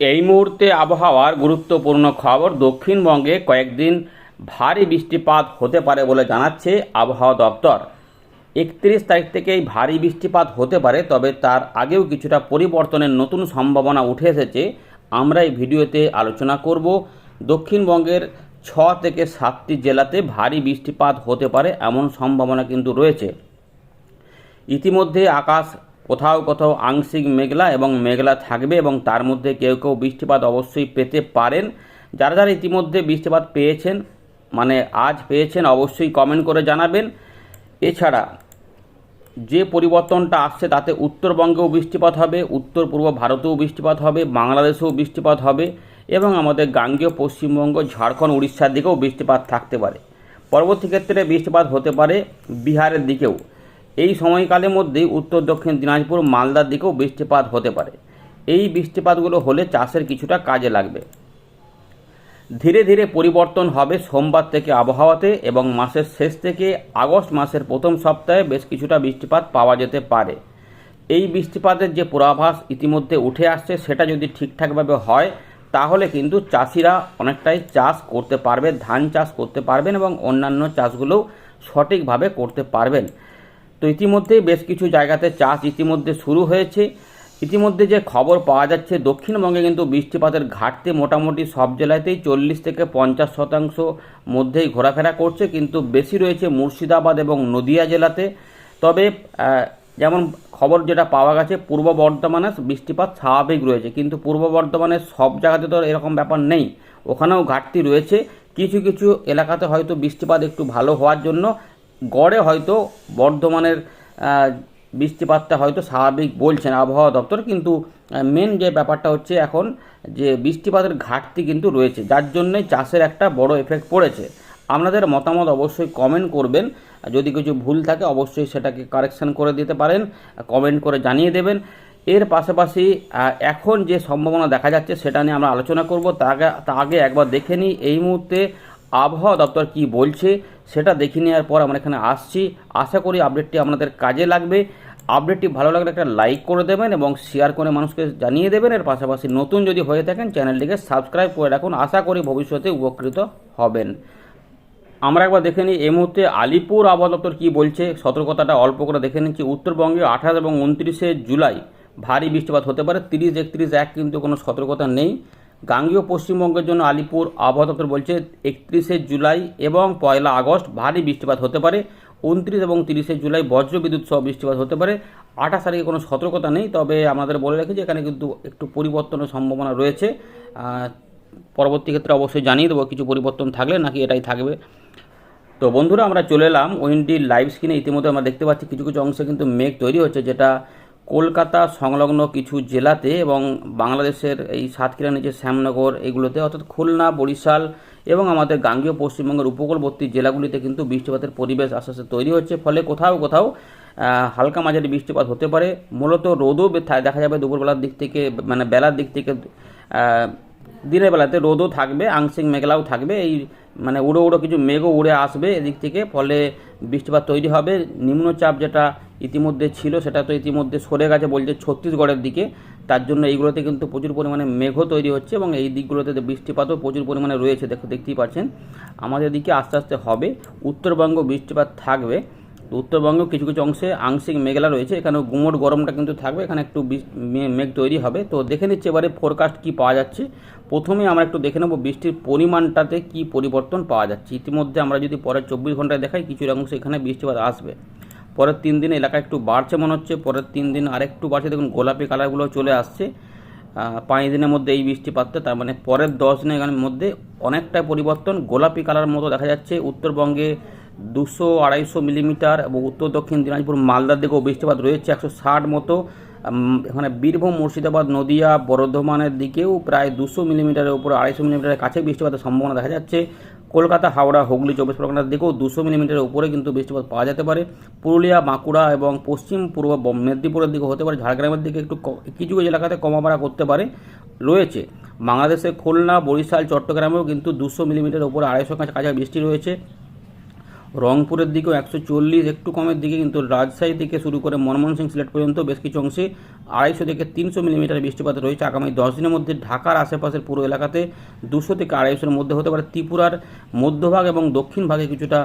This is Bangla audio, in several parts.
এই মুহূর্তে আবহাওয়ার গুরুত্বপূর্ণ খবর দক্ষিণবঙ্গে কয়েকদিন ভারী বৃষ্টিপাত হতে পারে বলে জানাচ্ছে আবহাওয়া দপ্তর। একত্রিশ তারিখ থেকেই ভারী বৃষ্টিপাত হতে পারে, তবে তার আগেও কিছুটা পরিবর্তনের নতুন সম্ভাবনা উঠে এসেছে। আমরা এই ভিডিওতে আলোচনা করব দক্ষিণবঙ্গের ছ থেকে সাতটি জেলাতে ভারী বৃষ্টিপাত হতে পারে এমন সম্ভাবনা কিন্তু রয়েছে। ইতিমধ্যে আকাশ কোথাও কোথাও আংশিক মেঘলা এবং মেঘলা থাকবে এবং তার মধ্যে কেউ কেউ বৃষ্টিপাত অবশ্যই পেতে পারেন। যারা যারা ইতিমধ্যে বৃষ্টিপাত পেয়েছেন মানে আজ পেয়েছেন, অবশ্যই কমেন্ট করে জানাবেন। এছাড়া, যে পরিবর্তনটা আসছে তাতে উত্তরবঙ্গেও বৃষ্টিপাত হবে, উত্তর পূর্ব ভারতেও বৃষ্টিপাত হবে, বাংলাদেশেও বৃষ্টিপাত হবে এবং আমাদের গাঙ্গেয় পশ্চিমবঙ্গ, ঝাড়খণ্ড, উড়িষ্যার দিকেও বৃষ্টিপাত থাকতে পারে। পরবর্তী ক্ষেত্রে বৃষ্টিপাত হতে পারে বিহারের দিকেও। এই সময়কালের মধ্যেই উত্তর দক্ষিণ দিনাজপুর মালদার দিকেও বৃষ্টিপাত হতে পারে। এই বৃষ্টিপাতগুলো হলে চাষের কিছুটা কাজে লাগবে। ধীরে ধীরে পরিবর্তন হবে সোমবার থেকে আবহাওয়াতে এবং মাসের শেষ থেকে আগস্ট মাসের প্রথম সপ্তাহে বেশ কিছুটা বৃষ্টিপাত পাওয়া যেতে পারে। এই বৃষ্টিপাতের যে পূর্বাভাস ইতিমধ্যে উঠে আসছে সেটা যদি ঠিকঠাকভাবে হয়, তাহলে কিন্তু চাষিরা অনেকটাই চাষ করতে পারবে, ধান চাষ করতে পারবেন এবং অন্যান্য চাষগুলোও সঠিকভাবে করতে পারবেন। তো ইতিমধ্যেই বেশ কিছু জায়গাতে চাষ ইতিমধ্যে শুরু হয়েছে। ইতিমধ্যে যে খবর পাওয়া যাচ্ছে, দক্ষিণবঙ্গে কিন্তু বৃষ্টিপাতের ঘাটতি মোটামুটি সব জেলাতেই চল্লিশ থেকে পঞ্চাশ শতাংশ মধ্যেই ঘোরাফেরা করছে, কিন্তু বেশি রয়েছে মুর্শিদাবাদ এবং নদিয়া জেলাতে। তবে যেমন খবর যেটা পাওয়া গেছে, পূর্ব বর্ধমানে বৃষ্টিপাত স্বাভাবিক রয়েছে, কিন্তু পূর্ব বর্ধমানের সব জায়গাতে তো এরকম ব্যাপার নেই। ওখানেও ঘাটতি রয়েছে। কিছু কিছু এলাকাতে হয়তো বৃষ্টিপাত একটু ভালো হওয়ার জন্য গড়ে হয়তো বর্ধমানের বৃষ্টিপাতটা হয়তো স্বাভাবিক বলছেন আবহাওয়া দপ্তর, কিন্তু মেন যে ব্যাপারটা হচ্ছে এখন যে বৃষ্টিপাতের ঘাটতি কিন্তু রয়েছে, যার জন্যই চাষের একটা বড় এফেক্ট পড়েছে। আপনাদের মতামত অবশ্যই কমেন্ট করবেন যদি কিছু ভুল থাকে অবশ্যই সেটাকে কারেকশন করে দিতে পারেন কমেন্ট করে জানিয়ে দেবেন। এর পাশাপাশি এখন যে সম্ভাবনা দেখা যাচ্ছে সেটা নিয়ে আমরা আলোচনা করব তা আগে একবার দেখে নিই। এই মুহূর্তে আবহাওয়া দপ্তর কি বলছে সেটা দেখে নেওয়ার পর আমরা এখানে আসছি। আশা করি আপডেটটি আপনাদের কাজে লাগবে। আপডেটটি ভালো লাগলে একটা লাইক করে দেবেন এবং শেয়ার করে মানুষকে জানিয়ে দেবেন। এর পাশাপাশি নতুন যদি হয়ে থাকেন, চ্যানেলটিকে সাবস্ক্রাইব করে রাখুন। আশা করি ভবিষ্যতে উপকৃত হবেন। আমরা একবার দেখে নিই, এই মুহূর্তে আলিপুর আবহাওয়া দপ্তর কী বলছে? সতর্কতাটা অল্প করে দেখে নিচ্ছি। উত্তরবঙ্গে আঠাশ এবং উনত্রিশে জুলাই ভারী বৃষ্টিপাত হতে পারে। তিরিশ, একত্রিশ, এক কিন্তু কোনো সতর্কতা নেই। গাঙ্গীয় পশ্চিমবঙ্গের জন্য আলিপুর আবহাওয়া দপ্তর বলছে, একত্রিশে জুলাই এবং পয়লা আগস্ট ভারী বৃষ্টিপাত হতে পারে, উনত্রিশ এবং তিরিশে জুলাই বজ্রবিদ্যুৎ সহ বৃষ্টিপাত হতে পারে। আঠাশ তারিখে কোনো সতর্কতা নেই, তবে আমাদের বলে রাখি যে এখানে কিন্তু একটু পরিবর্তনের সম্ভাবনা রয়েছে। পরবর্তী ক্ষেত্রে অবশ্যই জানিয়ে দেবো কিছু পরিবর্তন থাকলে নাকি এটাই থাকবে। তো বন্ধুরা, আমরা চলে এলাম ওয়েন্ডির লাইভ স্ক্রিনে ইতিমধ্যে আমরা দেখতে পাচ্ছি কিছু কিছু অংশে কিন্তু মেঘ তৈরি হচ্ছে, যেটা কলকাতা সংলগ্ন কিছু জেলাতে এবং বাংলাদেশের এই সাতক্ষীরা নিচে শ্যামনগর এগুলোতে, অর্থাৎ খুলনা, বরিশাল এবং আমাদের গাঙ্গীয় পশ্চিমবঙ্গের উপকূলবর্তী জেলাগুলিতে কিন্তু বৃষ্টিপাতের পরিবেশ আস্তে আস্তে তৈরি হচ্ছে। ফলে কোথাও কোথাও হালকা মাঝারি বৃষ্টিপাত হতে পারে। মূলত রোদও দেখা যাবে দুপুরবেলার দিক থেকে মানে বেলার দিক থেকে দিনের বেলাতে রোদও থাকবে, আংশিক মেঘলাও থাকবে, এই মানে উড়ো উড়ো কিছু মেঘও উড়ে আসবে এদিক থেকে, ফলে বৃষ্টিপাত তৈরি হবে। নিম্নচাপ যেটা ইতিমধ্যে ছিল সেটা তো ইতিমধ্যে সরে গেছে বলছে ছত্তিশগড়ের দিকে। তার জন্য এইগুলোতে কিন্তু প্রচুর পরিমাণে মেঘও তৈরি হচ্ছে এবং এই দিকগুলোতে বৃষ্টিপাতও প্রচুর পরিমাণে রয়েছে, দেখো, দেখতেই পাচ্ছেন। আমাদের দিকে আস্তে আস্তে হবে। উত্তরবঙ্গ বৃষ্টিপাত থাকবে। উত্তরবঙ্গেও কিছু কিছু অংশে আংশিক মেঘলা রয়েছে। এখানেও গুমোট গরমটা কিন্তু থাকবে। এখানে একটু মেঘ তৈরি হবে। তো দেখে নিচ্ছি এবারে ফোরকাস্ট কি পাওয়া যাচ্ছে। প্রথমে আমরা একটু দেখে নেব বৃষ্টির পরিমাণটাতে কি পরিবর্তন পাওয়া যাচ্ছে। ইতিমধ্যে আমরা যদি পরের চব্বিশ ঘন্টায় দেখাই, কিছু অংশে এখানে বৃষ্টিপাত আসবে। পরের তিন দিন এলাকা একটু বাড়ছে মনে হচ্ছে। পরের তিন দিন আরেকটু বাড়ছে। দেখুন, গোলাপি কালারগুলো চলে আসছে। পাঁচ দিনের মধ্যে এই বৃষ্টিপাতটা, তার মানে পরের দশ দিনের মধ্যে অনেকটা পরিবর্তন। গোলাপি কালার মতো দেখা যাচ্ছে। উত্তরবঙ্গে দুশো আড়াইশো মিলিমিটার এবং উত্তর দক্ষিণ দিনাজপুর মালদার দিকেও বৃষ্টিপাত রয়েছে একশো ষাট মতো। এখানে বীরভূম, মুর্শিদাবাদ, নদিয়া, বর্ধমানের দিকেও প্রায় দুশো মিলিমিটারের উপরে আড়াইশো মিলিমিটারের কাছে বৃষ্টিপাতের সম্ভাবনা দেখা যাচ্ছে। কলকাতা, হাওড়া, হুগলি, চব্বিশ পরগনার দিকেও দুশো মিলিমিটারের উপরে কিন্তু বৃষ্টিপাত পাওয়া যেতে পারে। পুরুলিয়া, বাঁকুড়া এবং পশ্চিম পূর্ব মেদিনীপুরের দিকে হতে পারে। ঝাড়গ্রামের দিকে একটু কিছু কিছু এলাকাতে কমাবাড়া করতে পারে, রয়েছে। বাংলাদেশে খুলনা, বরিশাল, চট্টগ্রামেও কিন্তু দুশো মিলিমিটারের উপরে আড়াইশো কাছে কাছে বৃষ্টি রয়েছে। রংপুরের দিকেও একশো চল্লিশ, একটু কমের দিকে, কিন্তু রাজশাহী থেকে শুরু করে ময়মনসিং সিলেট পর্যন্ত বেশ কিছু অংশে আড়াইশো থেকে তিনশো মিলিমিটার বৃষ্টিপাত রয়েছে আগামী দশ দিনের মধ্যে। ঢাকার আশেপাশের পুরো এলাকাতে দুশো থেকে আড়াইশোর মধ্যে হতে পারে। ত্রিপুরার মধ্যভাগ এবং দক্ষিণ ভাগে কিছুটা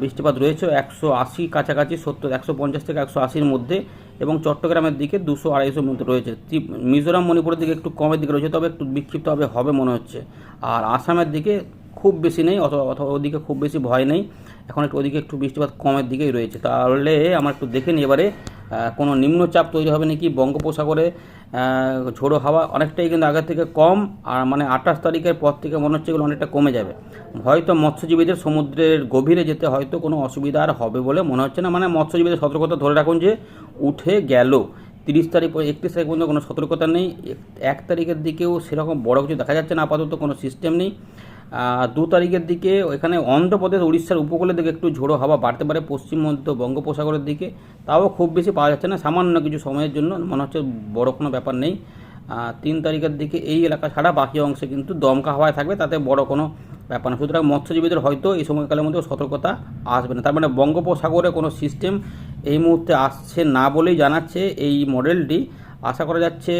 বৃষ্টিপাত রয়েছে একশো আশি কাছাকাছি, সত্তর, একশো পঞ্চাশ থেকে একশো আশির মধ্যে এবং চট্টগ্রামের দিকে দুশো আড়াইশোর মধ্যে রয়েছে। মিজোরাম, মণিপুরের দিকে একটু কমের দিকে রয়েছে, তবে একটু বিক্ষিপ্তভাবে হবে মনে হচ্ছে। আর আসামের দিকে খুব বেশি নেই, অথবা অথবা ওদিকে খুব বেশি ভয় নেই। এখন একটু ওদিকে একটু বৃষ্টিপাত কমের দিকেই রয়েছে। তাহলে আমরা একটু দেখে নিই এবারে কোনো নিম্নচাপ তৈরি হবে নাকি বঙ্গোপসাগরে? ঝোড়ো হাওয়া অনেকটাই কিন্তু আগের থেকে কম, আর মানে আঠাশ তারিখের পর থেকে মনে হচ্ছে এগুলো অনেকটা কমে যাবে। হয়তো মৎস্যজীবীদের সমুদ্রের গভীরে যেতে হয়তো কোনো অসুবিধা আর হবে বলে মনে হচ্ছে না। মানে মৎস্যজীবীদের সতর্কতা ধরে রাখুন যে, উঠে গেল। তিরিশ তারিখ পর একত্রিশ তারিখ পর্যন্ত কোনো সতর্কতা নেই। এক- তারিখের দিকেও সেরকম বড় কিছু দেখা যাচ্ছে না, আপাতত কোনো সিস্টেম নেই। দু তারিখের দিকে এখানে অন্ধ্রপ্রদেশ, উড়িষ্যার উপকূলের দিকে একটু ঝোড়ো হাওয়া বাড়তে পারে পশ্চিম মধ্য বঙ্গোপসাগরের দিকে, তাও খুব বেশি পাওয়া যাচ্ছে না, সামান্য কিছু সময়ের জন্য, মনে হচ্ছে বড় কোনো ব্যাপার নেই। তিন তারিখের দিকে এই এলাকা ছাড়া বাকি অংশে কিন্তু দমকা হাওয়ায় থাকবে, তাতে বড় কোনো ব্যাপার না সুতরাং মৎস্যজীবীদের হয়তো এই সময়কালের মধ্যে সতর্কতা আসবে না। তার মানে বঙ্গোপসাগরে কোনো সিস্টেম এই মুহূর্তে আসছে না বলেই জানাচ্ছে এই মডেলটি। আশা করা যাচ্ছে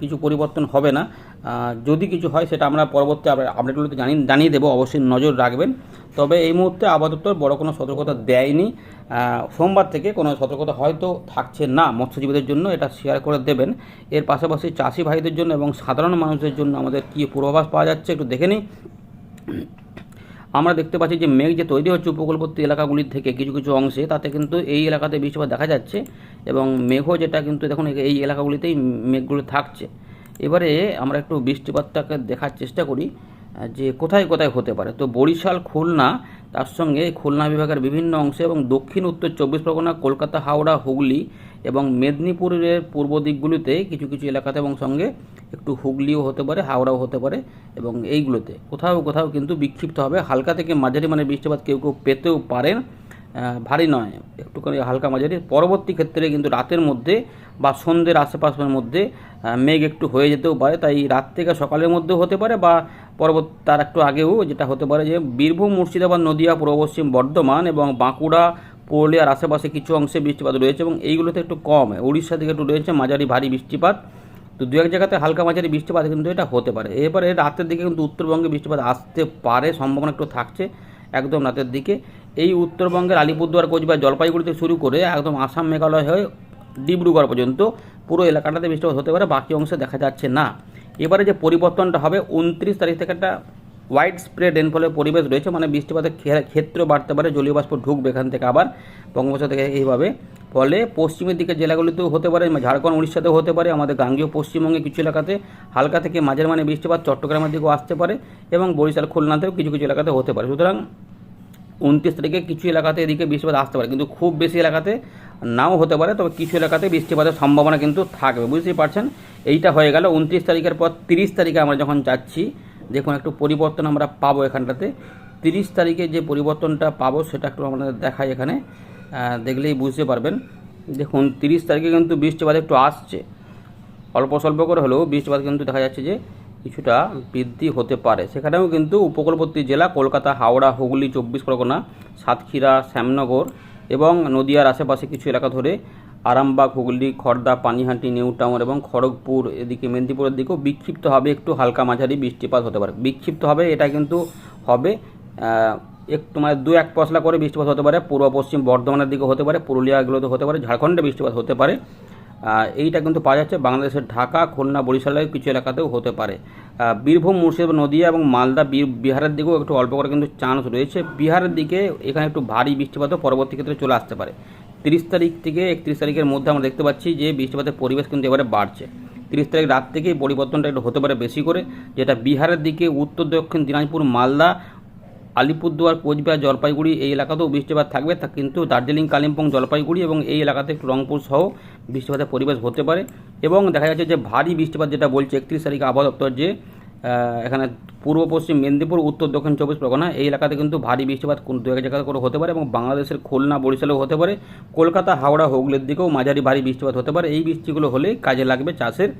কিছু পরিবর্তন হবে না। যদি কিছু হয় সেটা আমরা পরবর্তী আপডে- আপডেটগুলোতে জানিয়ে জানিয়ে দেবো। অবশ্যই নজর রাখবেন। তবে এই মুহূর্তে আপাতত বড় কোনো সতর্কতা দেয়নি। সোমবার থেকে কোনো সতর্কতা হয়তো থাকছে না মৎস্যজীবীদের জন্য, এটা শেয়ার করে দেবেন। এর পাশাপাশি চাষি ভাইদের জন্য এবং সাধারণ মানুষদের জন্য আমাদের কী পূর্বাভাস পাওয়া যাচ্ছে একটু দেখে নিই। আমরা দেখতে পাচ্ছি যে মেঘ যে তৈরি হচ্ছে উপকূলবর্তী এলাকাগুলির থেকে কিছু কিছু অংশে, তাতে কিন্তু এই এলাকাতে বৃষ্টিপাত দেখা যাচ্ছে এবং মেঘও যেটা কিন্তু দেখুন এই এলাকাগুলিতেই মেঘগুলো থাকছে। এবারে আমরা একটু বৃষ্টিপাতটাকে দেখার চেষ্টা করি যে কোথায় কোথায় হতে পারে। তো বরিশাল, খুলনা, তার সঙ্গে খুলনা বিভাগের বিভিন্ন অংশে এবং দক্ষিণ, উত্তর চব্বিশ পরগনা, কলকাতা, হাওড়া, হুগলি এবং মেদিনীপুরের পূর্ব দিকগুলিতে কিছু কিছু এলাকাতে এবং সঙ্গে একটু হুগলিও হতে পারে, হাওড়াও হতে পারে এবং এইগুলোতে। কোথাও কোথাও কিন্তু বিক্ষিপ্ত হবে। হালকা থেকে মাঝারি মানে বৃষ্টিপাত কেউ কেউ পেতেও পারেন। ভারী নয়, একটুখানি হালকা মাঝারি। পরবর্তী ক্ষেত্রে কিন্তু রাতের মধ্যে বা সন্ধ্যের আশেপাশের মধ্যে মেঘ একটু হয়ে যেতেও পারে। তাই রাত থেকে সকালের মধ্যেও হতে পারে বা পরবর্তী, তার একটু আগেও যেটা হতে পারে যে, বীরভূম, মুর্শিদাবাদ, নদিয়া, পূর্ব পশ্চিম, বর্ধমান এবং বাঁকুড়া, পুরুলিয়ার আশেপাশে কিছু অংশে বৃষ্টিপাত রয়েছে এবং এইগুলোতে একটু কম। উড়িষ্যা দিকে একটু রয়েছে মাঝারি ভারী বৃষ্টিপাত। তো দু এক জায়গাতে হালকা মাঝারি বৃষ্টিপাত কিন্তু এটা হতে পারে। এবারে রাতের দিকে কিন্তু উত্তরবঙ্গে বৃষ্টিপাত আসতে পারে, সম্ভাবনা একটু থাকছে একদম রাতের দিকে। এই উত্তরবঙ্গের আলিপুরদুয়ার, কোচবিহার জলপাইগুড়ি থেকে শুরু করে একদম আসাম, মেঘালয় হয়ে ডিব্রুগড় পর্যন্ত পুরো এলাকাটাতে বৃষ্টিপাত হতে পারে, বাকি অংশে দেখা যাচ্ছে না। এবারে যে পরিবর্তনটা হবে, উনত্রিশ তারিখ থেকে একটা ওয়াইড স্প্রেড রেনফলের পরিবেশ রয়েছে মানে বৃষ্টিপাতের ক্ষে- ক্ষেত্র বাড়তে পারে, জলীয় বাষ্প ঢুকবে এখান থেকে আবার। বঙ্গোপসাগর থেকে এইভাবে। ফলে পশ্চিমের দিকে জেলাগুলিতেও হতে পারে ঝাড়খণ্ড, উড়িষ্যাতেও হতে পারে, আমাদের গাঙ্গীয় পশ্চিমবঙ্গে কিছু এলাকাতে হালকা থেকে মাঝের মানে বৃষ্টিপাত চট্টগ্রামের দিকেও আসতে পারে এবং বরিশাল, খুলনাতেও কিছু কিছু এলাকাতে হতে পারে। সুতরাং উনত্রিশ তারিখে কিছু এলাকাতে এদিকে বৃষ্টিপাত আসতে পারে, কিন্তু খুব বেশি এলাকাতে নাও হতে পারে, তবে কিছু এলাকাতে বৃষ্টিপাতের সম্ভাবনা কিন্তু থাকবে, বুঝতেই পারছেন? এইটা হয়ে গেল উনত্রিশ তারিখের পর তিরিশ তারিখে আমরা যখন যাচ্ছি, দেখুন একটু পরিবর্তন আমরা পাবো এখানটাতে। তিরিশ তারিখে যে পরিবর্তনটা পাবো সেটা একটু আমাদের দেখাই এখানে দেখলেই বুঝতে পারবেন। দেখুন, তিরিশ তারিখে কিন্তু বৃষ্টিপাত একটু আসছে। অল্প স্বল্প করে হলেও বৃষ্টিপাত কিন্তু দেখা যাচ্ছে যে কিছুটা বৃদ্ধি হতে পারে। সেখানেও কিন্তু উপকূলবর্তী জেলা কলকাতা, হাওড়া, হুগলি, চব্বিশ পরগনা, সাতক্ষীরা, শ্যামনগর এবং নদিয়ার আশেপাশে কিছু এলাকা ধরে আরামবাগ, হুগলি খড়দা পানিহাটি নিউ টাউন এবং খড়গপুর এদিকে মেদিনীপুরের দিকেও বিক্ষিপ্ত হবে, একটু হালকা মাঝারি বৃষ্টিপাত হতে পারে। বিক্ষিপ্ত হবে, এটা কিন্তু হবে একটু মানে দু এক পশলা করে বৃষ্টিপাত হতে পারে। পূর্ব পশ্চিম বর্ধমানের দিকে হতে পারে, পুরুলিয়াগুলোতে হতে পারে, ঝাড়খণ্ডে বৃষ্টিপাত হতে পারে। এইটা কিন্তু পাওয়া যাচ্ছে বাংলাদেশের ঢাকা, খুলনা বরিশালের কিছু এলাকাতেও হতে পারে। বীরভূম, মুর্শিদাবাদ, নদিয়া এবং মালদা বিহারের দিকেও একটু অল্প করে কিন্তু চান্স রয়েছে। বিহারের দিকে এখানে একটু ভারী বৃষ্টিপাতও পরবর্তী ক্ষেত্রে চলে আসতে পারে। তিরিশ তারিখ থেকে একত্রিশ তারিখের মধ্যে আমরা দেখতে পাচ্ছি যে বৃষ্টিপাতের পরিবেশ কিন্তু এবারে বাড়ছে। তিরিশ তারিখ রাত থেকেই পরিবর্তনটা একটু হতে পারে বেশি করে, যেটা বিহারের দিকে, উত্তর, দক্ষিণ, দিনাজপুর, মালদা আলিপুরদুয়ার, কোচবিহার, জলপাইগুড়ি এই এলাকাতেও বৃষ্টিপাত থাকবে। কিন্তু দার্জিলিং, কালিম্পং, জলপাইগুড়ি এবং এই এলাকাতে রংপুর সহ বৃষ্টিপাতের পরিবেশ হতে পারে এবং দেখা যাচ্ছে যে ভারী বৃষ্টিপাত যেটা বলছে একত্রিশ তারিখ আবহাওয়া দপ্তর যে এখানে পূর্ব, পশ্চিম, মেদিনীপুর, উত্তর, দক্ষিণ, চব্বিশ পরগনা এই এলাকাতে কিন্তু ভারী বৃষ্টিপাত দু এক জায়গায় করে হতে পারে এবং বাংলাদেশের খুলনা, বরিশালেও হতে পারে। কলকাতা, হাওড়া, হুগলির দিকেও মাঝারি ভারী বৃষ্টিপাত হতে পারে। এই বৃষ্টিগুলো হলে কাজে লাগবে চাষের।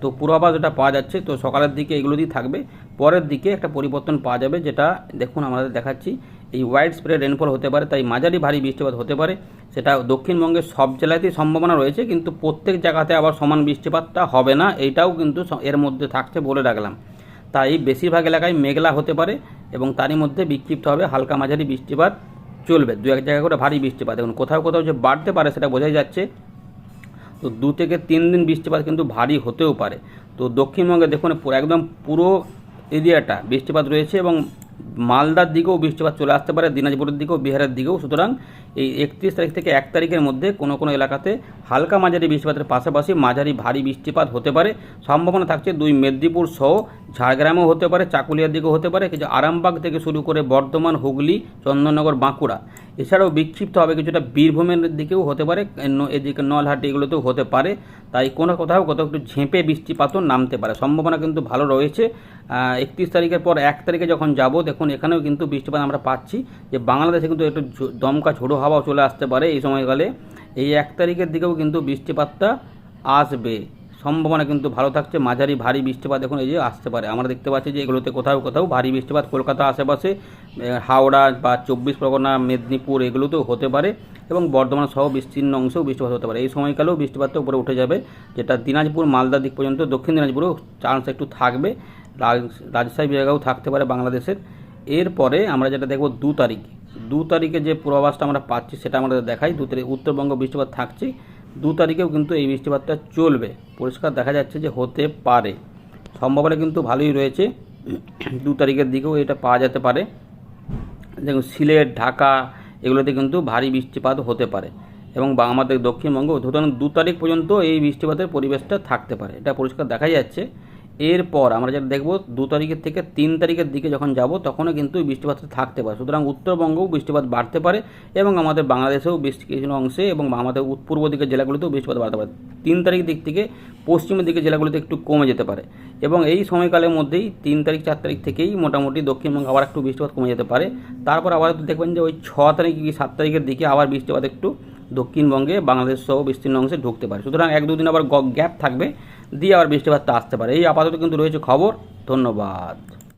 তো পূর্বাভাস যেটা পাওয়া যাচ্ছে, তো সকালের দিকে এগুলো দিয়ে থাকবে। পরের দিকে একটা পরিবর্তন পাওয়া যাবে যেটা দেখুন আমাদের দেখাচ্ছি। এই হোয়াইট স্প্রেড রেনফল হতে পারে, তাই মাঝারি ভারী বৃষ্টিপাত হতে পারে। সেটা দক্ষিণবঙ্গের সব জেলাতেই সম্ভাবনা রয়েছে, কিন্তু প্রত্যেক জায়গাতে আবার সমান বৃষ্টিপাতটা হবে না, এইটাও কিন্তু এর মধ্যে থাকছে বলে রাখলাম। তাই বেশিরভাগ এলাকায় মেঘলা হতে পারে এবং তারই মধ্যে বিক্ষিপ্ত হবে হালকা মাঝারি বৃষ্টিপাত চলবে দু এক জায়গায় করে ভারী বৃষ্টিপাত। এবং কোথাও কোথাও যে বাড়তে পারে সেটা বোঝাই যাচ্ছে। তো দু থেকে তিন দিন বৃষ্টিপাত কিন্তু ভারী হতেও পারে। তো দক্ষিণবঙ্গে দেখুন একদম পুরো এরিয়াটা বৃষ্টিপাত রয়েছে এবং মালদার দিকেও বৃষ্টিপাত চলে আসতে পারে, দিনাজপুরের দিকেও, বিহারের দিকেও। সুতরাং এই একত্রিশ তারিখ থেকে এক তারিখের মধ্যে কোনো কোনো এলাকাতে হালকা মাঝারি বৃষ্টিপাতের পাশাপাশি মাঝারি ভারী বৃষ্টিপাত হতে পারে। সম্ভাবনা থাকছে দুই মেদিনীপুর সহ ঝাড়গ্রামেও হতে পারে, চাকুলিয়ার দিকেও হতে পারে, কিছু আরামবাগ থেকে শুরু করে বর্ধমান, হুগলি চন্দননগর বাঁকুড়া। এছাড়াও বিক্ষিপ্ত হবে কিছুটা বীরভূমের দিকেও হতে পারে এদিকে নলহাটি এগুলোতেও হতে পারে। তাই কোনো কোথাও কোথাও একটু ঝেঁপে বৃষ্টিপাতও নামতে পারে। সম্ভাবনা কিন্তু ভালো রয়েছে। একত্রিশ তারিখের পর এক তারিখে যখন যাব, দেখুন এখানেও কিন্তু বৃষ্টিপাত আমরা পাচ্ছি। যে বাংলাদেশে কিন্তু একটু দমকা ঝোড়ো হাওয়াও চলে আসতে পারে এই সময়কালে। এই এক তারিখের দিকেও কিন্তু বৃষ্টিপাতটা আসবে। সম্ভাবনা কিন্তু ভালো থাকছে। মাঝারি ভারী বৃষ্টিপাত এখন এই যে আসতে পারে। আমরা দেখতে পাচ্ছি যে এগুলোতে কোথাও কোথাও ভারী বৃষ্টিপাত কলকাতা আশেপাশে হাওড়া বা চব্বিশ পরগনা, মেদিনীপুর এগুলোতেও হতে পারে এবং বর্ধমান সহ বিস্তীর্ণ অংশেও বৃষ্টিপাত হতে পারে। এই সময়কালেও বৃষ্টিপাতটা উপরে উঠে যাবে। যেটা দিনাজপুর, মালদা দিক পর্যন্ত, দক্ষিণ দিনাজপুরেও চান্স একটু থাকবে। রাজ- রাজশাহী জায়গাও থাকতে পারে বাংলাদেশের। এরপরে আমরা যেটা দেখব দু তারিখ। দু তারিখে যে পূর্বাভাসটা আমরা পাচ্ছি, সেটা আমরা দেখাই। দু তারিখ, উত্তরবঙ্গ বৃষ্টিপাত থাকছে। দু তারিখেও কিন্তু এই বৃষ্টিপাতটা চলবে। পরিষ্কার দেখা যাচ্ছে যে হতে পারে। সম্ভাবনা কিন্তু ভালোই রয়েছে। দু তারিখের দিকেও এটা পাওয়া যেতে পারে। দেখুন, সিলেট, ঢাকা এগুলোতে কিন্তু ভারী বৃষ্টিপাত হতে পারে এবং আমাদের দক্ষিণবঙ্গ ধরুন দু তারিখ পর্যন্ত এই বৃষ্টিপাতের পরিবেশটা থাকতে পারে। এটা পরিষ্কার দেখা যাচ্ছে। এরপর আমরা যেটা দেখব, দু তারিখের থেকে তিন তারিখের দিকে যখন যাব, তখনও কিন্তু এই বৃষ্টিপাতটা থাকতে পারে। সুতরাং উত্তরবঙ্গেও বৃষ্টিপাত বাড়তে পারে এবং আমাদের বাংলাদেশেও বেশ কিছু অংশে এবং আমাদের পূর্ব দিকের জেলাগুলোতেও বৃষ্টিপাত বাড়তে পারে। তিন তারিখ দিক থেকে পশ্চিমের দিকের জেলাগুলিতে একটু কমে যেতে পারে এবং এই সময়কালের মধ্যেই তিন তারিখ, চার তারিখ থেকেই মোটামুটি দক্ষিণবঙ্গে আবার একটু বৃষ্টিপাত কমে যেতে পারে। তারপর আবার দেখবেন যে ওই ছ তারিখ কি সাত তারিখের দিকে আবার বৃষ্টিপাত একটু দক্ষিণবঙ্গে, বাংলাদেশ সহ বিস্তীর্ণ অংশে ঢুকতে পারে। সুতরাং এক দুদিন আবার গ্যাপ থাকবে। দিয়ে আবার বৃষ্টিপাতটা আসতে পারে। এই আপাতত কিন্তু রয়েছে খবর। ধন্যবাদ।